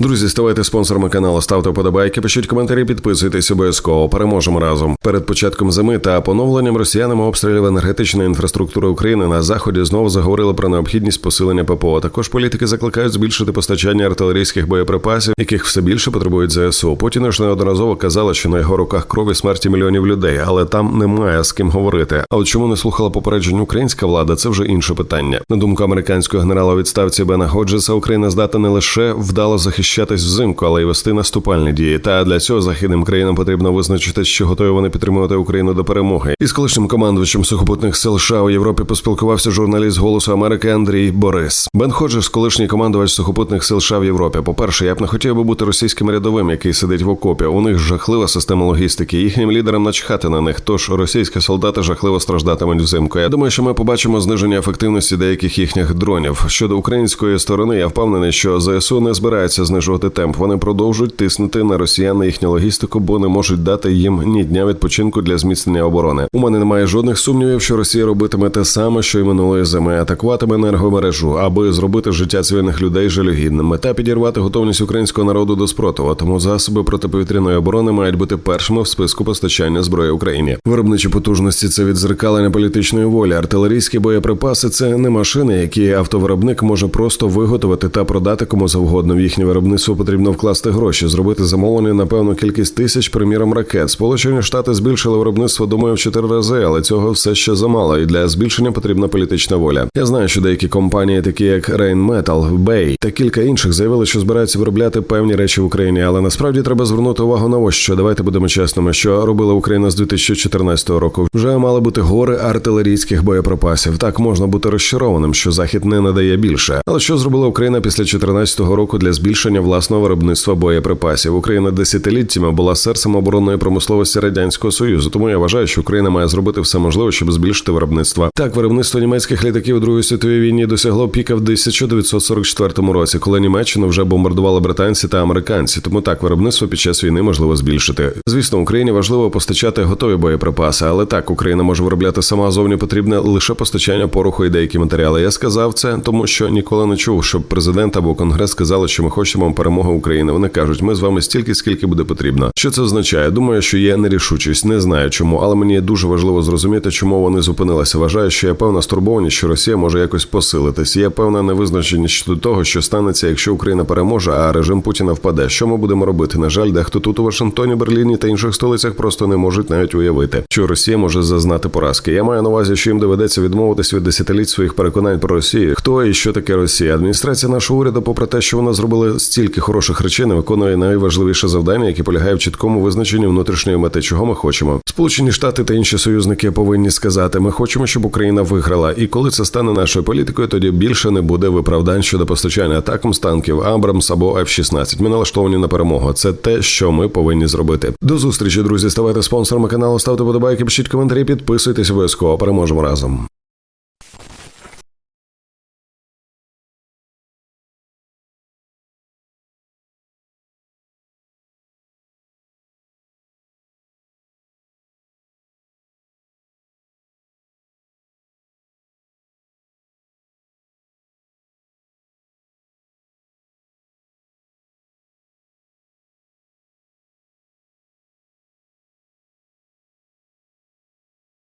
Друзі, ставайте спонсорами каналу, ставте вподобайки, пишіть коментарі, підписуйтесь обов'язково. Переможемо разом. Перед початком зими та поновленням росіянами обстрілів енергетичної інфраструктури України на заході знову заговорили про необхідність посилення ППО. Також політики закликають збільшити постачання артилерійських боєприпасів, яких все більше потребують ЗСУ. Путін ж неодноразово казала, що на його руках крові смерті мільйонів людей, але там немає з ким говорити. А от чому не слухала попереджень українська влада, це вже інше питання. На думку американського генерала відставці Бена Ходжеса, Україна здатна не лише вдало захищатись взимку, але й вести наступальні дії. Та для цього західним країнам потрібно визначити, що готові вони підтримувати Україну до перемоги. Із колишнім командувачем сухопутних сил США у Європі поспілкувався журналіст Голосу Америки Андрій Борис. Бен Ходжес, колишній командувач сухопутних сил США в Європі. По перше, я б не хотів би бути російським рядовим, який сидить в окопі. У них жахлива система логістики. Їхнім лідерам начхати на них. Тож російські солдати жахливо страждатимуть взимку. Я думаю, що ми побачимо зниження ефективності деяких їхніх дронів. Щодо української сторони, я впевнений, що ЗСУ не збирається знижувати темп. Вони продовжують тиснути на росіян на їхню логістику, бо не можуть дати їм ні дня відпочинку для зміцнення оборони. У мене немає жодних сумнівів, що Росія робитиме те саме, що й минулої зими, атакуватиме енергомережу, аби зробити життя цивільних людей жалюгідним. Мета підірвати готовність українського народу до спротиву. Тому засоби протиповітряної оборони мають бути першими в списку постачання зброї Україні. Виробничі потужності це відзеркалення політичної волі. Артилерійські боєприпаси це не машини, які автовиробник може просто виготовити та продати кому завгодно. В їхнє виробництво потрібно вкласти гроші, зробити замовлення на певну кількість тисяч, приміром ракет. Сполучені Штати збільшили виробництво, думаю, в чотири рази, але цього все ще замало. І для збільшення потрібна політична воля. Я знаю, що деякі компанії, такі як Rheinmetall, Bay та кілька інших, заявили, що збираються виробляти певні речі в Україні. Але насправді треба звернути увагу на ось що. Давайте будемо чесними, що робила Україна з 2014 року. Вже мали бути гори артилерійських боєприпасів. Так можна бути розчарованим, що захід не надає більше. Але що зробила Україна після 2014 року для збільшення власного виробництва боєприпасів? Україна десятиліттями була серцем оборонної промисловості радянського союзу. Тому я вважаю, що Україна має зробити все можливе, щоб збільшити виробництво. Так, виробництво німецьких літаків у Другої світовій війні досягло піка в 1944 році, коли Німеччину вже бомбардували британці та американці. Тому так виробництво під час війни можливо збільшити. Звісно, Україні важливо постачати готові боєприпаси, але так Україна може виробляти сама зовні потрібне лише постачання пороху і деякі матеріали. Я сказав це, тому що ніколи не чув, щоб президент або конгрес сказали, що ми хочемо перемоги України. Вони кажуть, ми з вами стільки, скільки буде потрібно. Що це означає? Думаю, що є нерішучість, не знаю чому, але мені дуже важливо зрозуміти, чому вони зупинилися. Вважаю, що є певна стурбованість, що Росія може якось посилитись. Є певна невизначеність щодо того, що станеться, якщо Україна переможе, а режим Путіна впаде. Що ми будемо робити? На жаль, дехто тут у Вашингтоні, Берліні та інших столицях просто не можуть навіть уявити, що Росія може зазнати поразки. Я маю на увазі, що їм доведеться відмовитись від десятиліть своїх переконань про Росію. Хто і що таке Росія? Адміністрація нашого уряду, попри те, що вона зробила стільки хороших речей, не виконує найважливіше завдання, яке полягає в чіткому визначенні внутрішньої мети, чого ми хочемо. Сполучені Штати та інші союзники повинні сказати: ми хочемо, щоб Україна виграла. І коли це стане нашою політикою, тоді більше не буде виправдань щодо постачання атакам з танків Абрамс або F-16. Ми налаштовані на перемогу. Це те, що ми повинні зробити. До зустрічі, друзі. Ставайте спонсорами каналу, ставте подобайки, пишіть коментарі, підписуйтесь обов'язково. Переможемо разом.